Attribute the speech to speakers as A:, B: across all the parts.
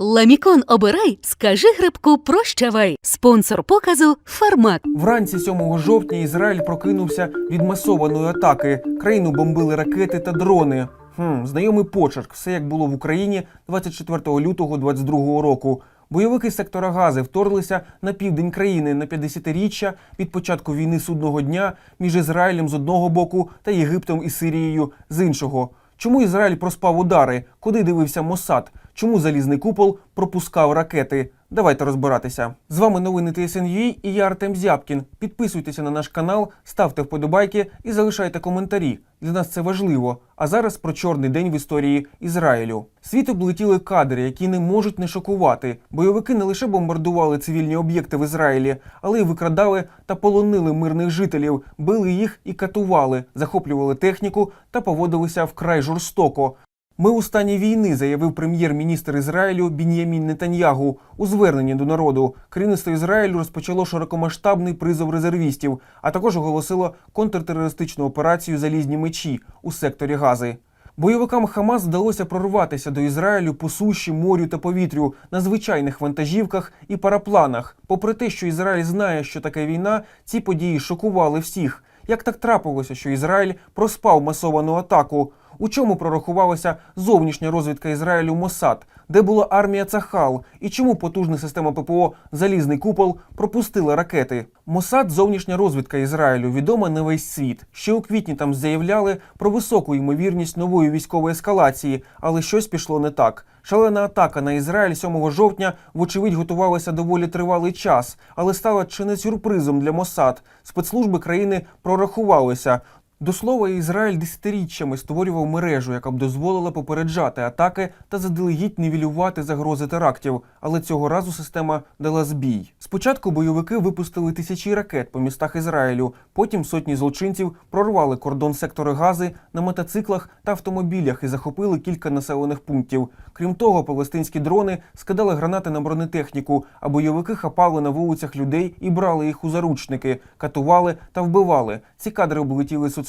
A: Ламікон обирай, скажи грибку прощавай. Спонсор показу Фармак.
B: Вранці 7 жовтня Ізраїль прокинувся від масованої атаки. Країну бомбили ракети та дрони. Хм, знайомий почерк, все як було в Україні 24 лютого 22 року. Бойовики сектора Гази вторглися на південь країни на 50-річчя від початку війни судного дня між Ізраїлем з одного боку та Єгиптом і Сирією з іншого. Чому Ізраїль проспав удари? Куди дивився Мосад? Чому залізний купол пропускав ракети? Давайте розбиратися. З вами новини ТСНЮ і я Артем Зябкін. Підписуйтеся на наш канал, ставте вподобайки і залишайте коментарі. Для нас це важливо. А зараз про чорний день в історії Ізраїлю. Світ облетіли кадри, які не можуть не шокувати. Бойовики не лише бомбардували цивільні об'єкти в Ізраїлі, але й викрадали та полонили мирних жителів, били їх і катували, захоплювали техніку та поводилися вкрай жорстоко. Ми у стані війни, заявив прем'єр-міністр Ізраїлю Бін'ямін Нетаньягу у зверненні до народу. Керівництво Ізраїлю розпочало широкомасштабний призов резервістів, а також оголосило контртерористичну операцію Залізні мечі у секторі Гази. Бойовикам Хамас вдалося прорватися до Ізраїлю по суші, морю та повітрю на звичайних вантажівках і парапланах. Попри те, що Ізраїль знає, що таке війна, ці події шокували всіх. Як так трапилося, що Ізраїль проспав масовану атаку? У чому прорахувалася зовнішня розвідка Ізраїлю Мосад? Де була армія Цахал? І чому потужна система ППО Залізний купол пропустила ракети? Мосад зовнішня розвідка Ізраїлю відома на весь світ. Ще у квітні там заявляли про високу ймовірність нової військової ескалації, але щось пішло не так. Шалена атака на Ізраїль 7 жовтня, вочевидь, готувалася доволі тривалий час, але стала чи не сюрпризом для Мосад. Спецслужби країни прорахувалися. До слова, Ізраїль десятиріччями створював мережу, яка б дозволила попереджати атаки та заздалегідь нівелювати загрози терактів. Але цього разу система дала збій. Спочатку бойовики випустили тисячі ракет по містах Ізраїлю. Потім сотні злочинців прорвали кордон сектори Гази на мотоциклах та автомобілях і захопили кілька населених пунктів. Крім того, палестинські дрони скидали гранати на бронетехніку, а бойовики хапали на вулицях людей і брали їх у заручники, катували та вбивали. Ці кадри облетіли соцмережі.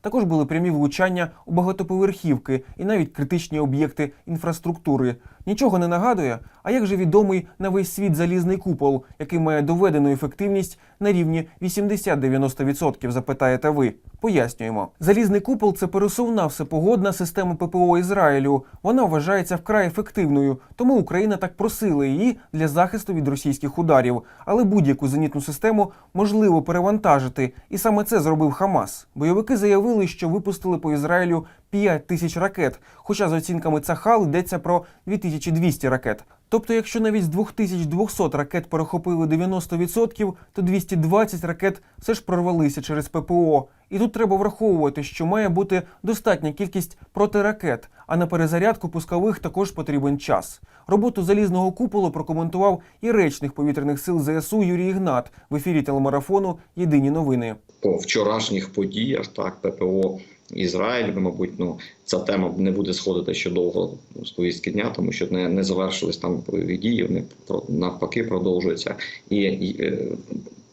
B: Також були прямі влучання у багатоповерхівки і навіть критичні об'єкти інфраструктури. Нічого не нагадує. А як же відомий на весь світ залізний купол, який має доведену ефективність на рівні 80-90%, запитаєте ви? Пояснюємо. Залізний купол це пересувна всепогодна система ППО Ізраїлю. Вона вважається вкрай ефективною, тому Україна так просила її для захисту від російських ударів. Але будь-яку зенітну систему можливо перевантажити, і саме це зробив Хамас. Бойовики заявили, що випустили по Ізраїлю 5 тисяч ракет, хоча за оцінками Цахал йдеться про 2200 ракет. Тобто, якщо навіть з 2200 ракет перехопили 90%, то 220 ракет все ж прорвалися через ППО. І тут треба враховувати, що має бути достатня кількість протиракет, а на перезарядку пускових також потрібен час. Роботу залізного куполу прокоментував і речник повітряних сил ЗСУ Юрій Ігнат в ефірі телемарафону Єдині новини.
C: по вчорашніх подіях, так ППО Ізраїль, мабуть, ну ця тема не буде сходити ще довго з повістки дня, тому що не, не завершились там бойові дії. Вони навпаки продовжуються і, і е,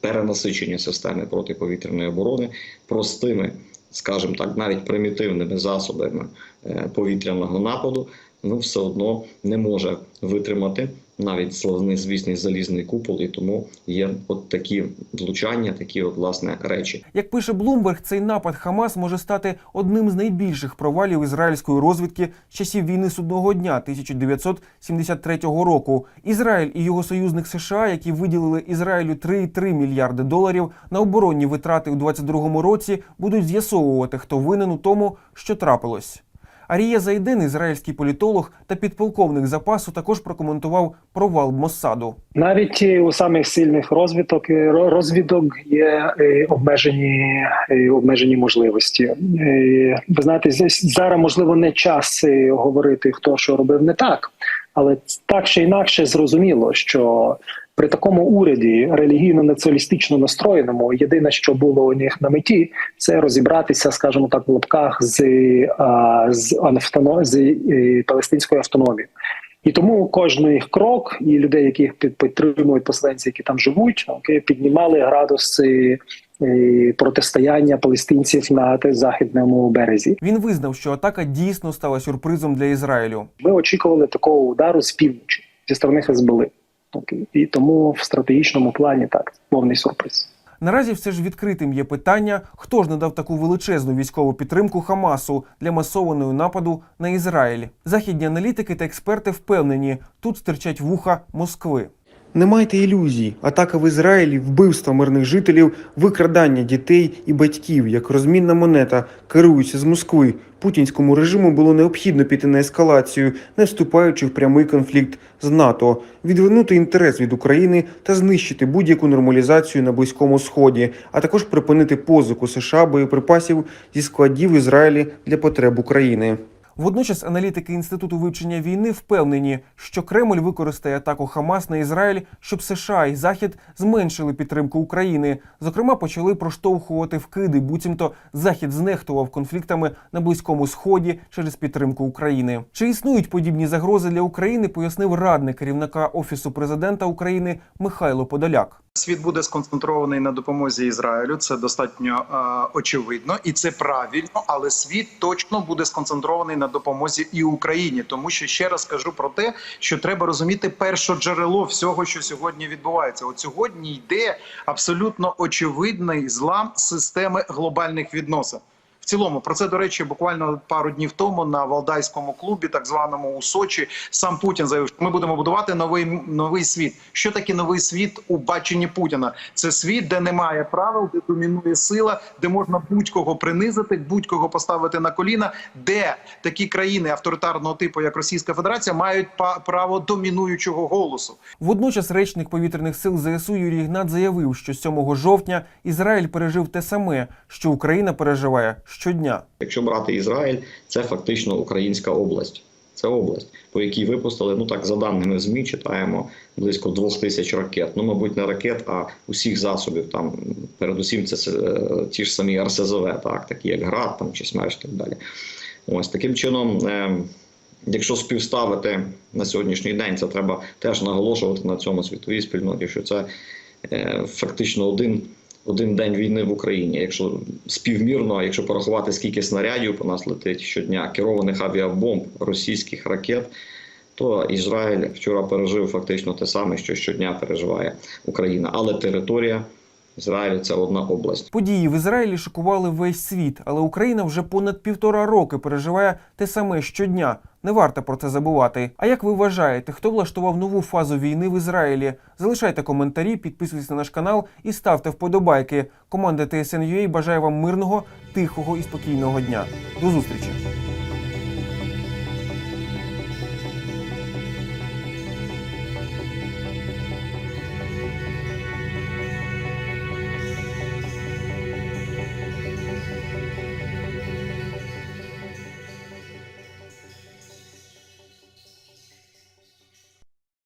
C: перенасичення системи протиповітряної оборони простими, скажімо так, навіть примітивними засобами е, повітряного нападу. Ну, все одно не може витримати навіть славний звісний залізний купол, і тому є от такі влучання, такі от власне речі.
B: Як пише Блумберг, цей напад Хамас може стати одним з найбільших провалів ізраїльської розвідки з часів війни судного дня 1973 року. Ізраїль і його союзник США, які виділили Ізраїлю 3,3 мільярди доларів на оборонні витрати у 2022 році, будуть з'ясовувати, хто винен у тому, що трапилось. Арія Зайден, ізраїльський політолог та підполковник запасу, також прокоментував провал Моссаду.
D: Навіть у самих сильних розвиток е, ро- розвідок є е, обмежені е, обмежені можливості. Ви знаєте, зараз можливо не час говорити, хто що робив не так, але так чи інакше зрозуміло, що при такому уряді релігійно-націоналістично настроєному єдине, що було у них на меті, це розібратися, скажімо так, в лапках з, а, з, автоно- з е, палестинською автономією. І тому кожен їх крок і людей, яких під- підтримують поселенці, які там живуть, окей, піднімали градус е, е, протистояння палестинців на західному березі.
B: Він визнав, що атака дійсно стала сюрпризом для Ізраїлю.
D: Ми очікували такого удару з півночі зі сторони Хезболи. І тому в стратегічному плані так повний сюрприз.
B: Наразі все ж відкритим є питання, хто ж надав таку величезну військову підтримку Хамасу для масованого нападу на Ізраїль. Західні аналітики та експерти впевнені, тут стирчать вуха Москви. Не майте ілюзій. Атака в Ізраїлі, вбивства мирних жителів, викрадання дітей і батьків як розмінна монета керуються з Москви. Путінському режиму було необхідно піти на ескалацію, не вступаючи в прямий конфлікт з НАТО, відвернути інтерес від України та знищити будь-яку нормалізацію на близькому сході, а також припинити позику США боєприпасів зі складів Ізраїлі для потреб України. Водночас аналітики інституту вивчення війни впевнені, що Кремль використає атаку Хамас на Ізраїль, щоб США і Захід зменшили підтримку України. Зокрема, почали проштовхувати вкиди, буцімто Захід знехтував конфліктами на близькому сході через підтримку України. Чи існують подібні загрози для України? Пояснив радник керівника офісу президента України Михайло Подоляк.
E: Світ буде сконцентрований на допомозі Ізраїлю. Це достатньо е, очевидно, і це правильно. Але світ точно буде сконцентрований на допомозі і Україні, тому що ще раз кажу про те, що треба розуміти перше джерело всього, що сьогодні відбувається. От сьогодні йде абсолютно очевидний злам системи глобальних відносин. Цілому про це до речі, буквально пару днів тому на Валдайському клубі, так званому у Сочі, сам Путін заявив, що ми будемо будувати новий новий світ. Що таке новий світ у баченні Путіна? Це світ, де немає правил, де домінує сила, де можна будь-кого принизити, будь-кого поставити на коліна, де такі країни авторитарного типу, як Російська Федерація, мають право домінуючого голосу.
B: Водночас речник повітряних сил ЗСУ Юрій Ігнат заявив, що 7 жовтня Ізраїль пережив те саме, що Україна переживає щодня.
C: Якщо брати Ізраїль, це фактично українська область. Це область, по якій випустили, ну так за даними ЗМІ, читаємо близько двох тисяч ракет. Ну, мабуть, не ракет, а усіх засобів. Там передусім це е, ті ж самі РСЗВ, так, такі як ГРАД там чи СМЕРШ і так далі. Ось таким чином, е, якщо співставити на сьогоднішній день, це треба теж наголошувати на цьому світовій спільноті, що це е, фактично один. Один день війни в Україні. Якщо співмірно, якщо порахувати скільки снарядів по нас летить щодня, керованих авіабомб, російських ракет, то Ізраїль вчора пережив фактично те саме, що щодня переживає Україна. Але територія Ізраїлю це одна область.
B: Події в Ізраїлі шокували весь світ, але Україна вже понад півтора роки переживає те саме щодня. Не варто про це забувати. А як ви вважаєте, хто влаштував нову фазу війни в Ізраїлі? Залишайте коментарі, підписуйтесь на наш канал і ставте вподобайки. Команда TSN.ua бажає вам мирного, тихого і спокійного дня. До зустрічі!